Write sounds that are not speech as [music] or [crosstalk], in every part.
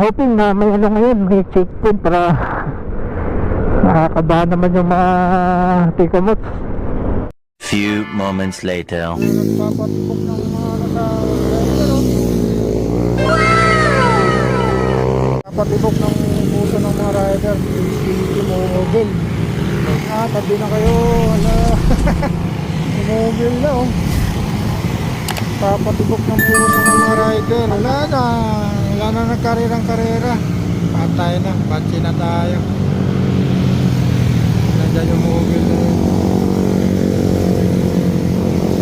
hoping na may ano ngayon, may checkpoint para nakakabahan naman yung mga tikomots. Few moments later. Nagpapatibok ng puso ng mga rider. Hindi mo mobile. Ah, tabi na kayo. Ala. [laughs] mobile na, oh. Papatibok ng puso ng mga rider. Wala na. Wala na nagkarirang karera. Patay na. Bansi na tayo. Nandiyan yung mobile na yun.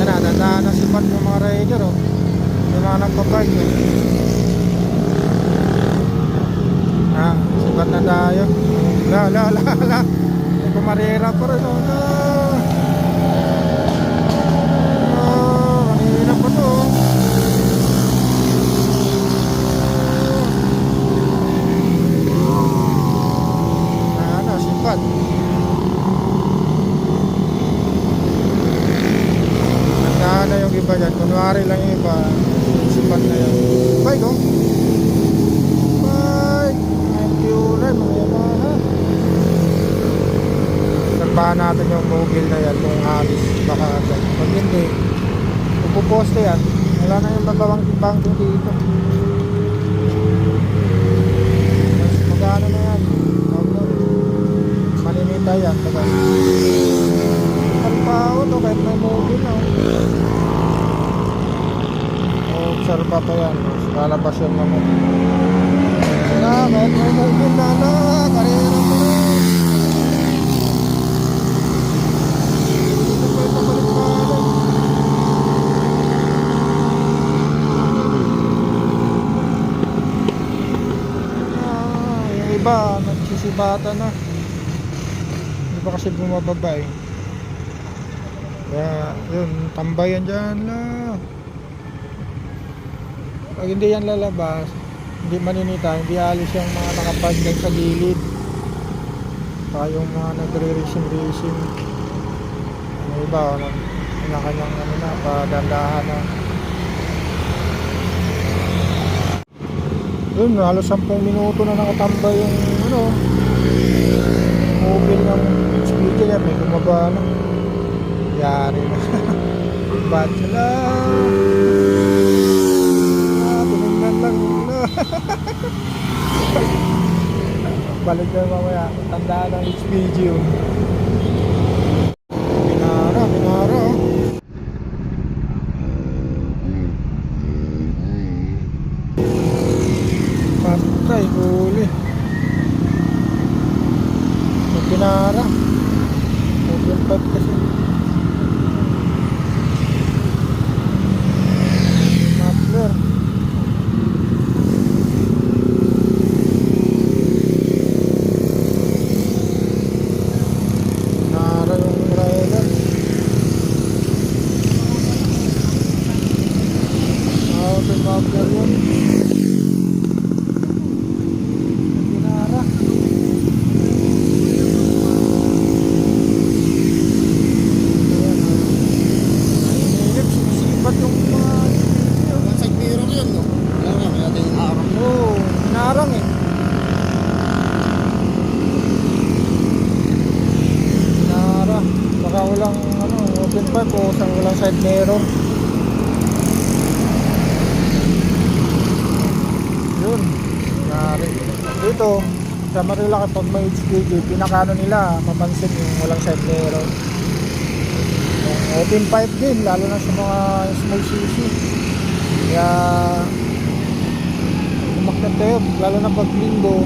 Yan na, na sipat yung mga rider oh. Yung mga nagbabark eh. Ah, sipat na tayo. La, la, la, la. May kumarera pa rin Oh, kanina pa to oh. Ah, na, sipat. Nagdaan na yung iba. Kunwari lang iba. Sipat na. Bye, go. Bye. Thank you, Ren. Mga Yamaha. Nagbahan natin yung bugil na yan kung alis. Baka agad. Pag hindi, pupuposte yan. Wala na yung babawang timbang dito. Mas magano na yan. Maninita yan. Tagal. Kalpao to kahit may mobile. Oh, observa pa yan. Lalabas yung naman. Na, kahit may mobile na na. Karera pa rin. Yung iba, nagsisibata na. Pa kasi bumababa eh. Kaya, yun, tambayan dyan na. Pag hindi yan lalabas, hindi maninita, hindi alis yung mga nakapark dyan sa gilid. Saka yung mga nagre-racing-racing. Yung iba, nang na kanyang ano na, padandahan na. Yun, halos 10 minuto na nakatambay yung ano, mobile ng speaker yan, may gumaba na. Yari na. [laughs] Bad sila. Ah, tinignan lang. No. Balik na mamaya. Tandaan ng HPG yun. Pinara, pinara. oh. Patay, huli. Pinara. Open pipe kasi. Muffler. Nara yung rider. Auto muffler yun. Pinara. Ayan, ah. Inilip, sumisipat yung mga Side mirror yun, no? Kaya nga, kaya tayo yung araw. Oo, oh, narang eh. Nara. Baka walang ano, open pipe o isang walang side mirror. Yun. Nari. Dito, sa Marila kapag may HPG, pinakano nila, mapansin yung walang side mirror. Yung open pipe din, lalo na sa mga small CC. Kaya umakit kayo, lalo na pag linggo.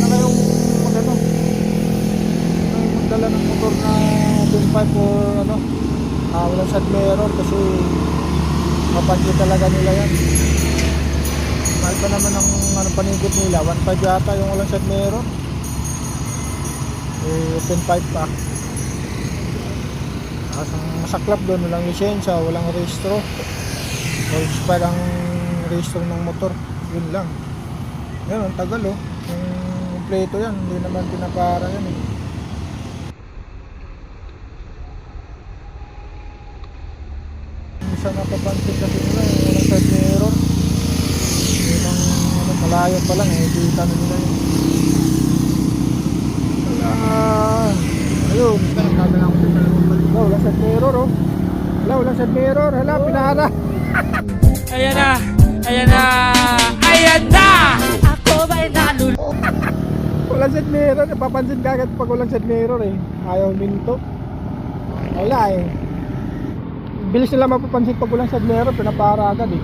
Na kayong mag ano, na yung magdala ng motor na open pipe or ano, ah, mirror kasi mapansin talaga nila yan. Mahal pa naman ang ano, panigit nila, 1.5 yata yung walang side mirror. Eh, open pipe pa. Tapos ang masaklap doon, walang lisensya, walang rehistro. O expired ang rehistro ng motor. Yun lang. Yan, ang tagal oh. Yung kompleto yan, hindi naman pinapara yan eh. Isa napapansin kasi nila, yung walang side mirror. Yun ang malayo pa lang eh, kita na nila yun. Wala. Ayun. Wala, wala sa mirror oh. Wala, wala sa mirror. Hala, pinahara. [laughs] Ayan na! Ayan na! Ayan na! Wala sa mirror. Papansin ka agad pag walang sa mirror eh. Ayaw minto. Wala eh bilis nila mapapansin pag ulan sa ulang sablero pinapara agad eh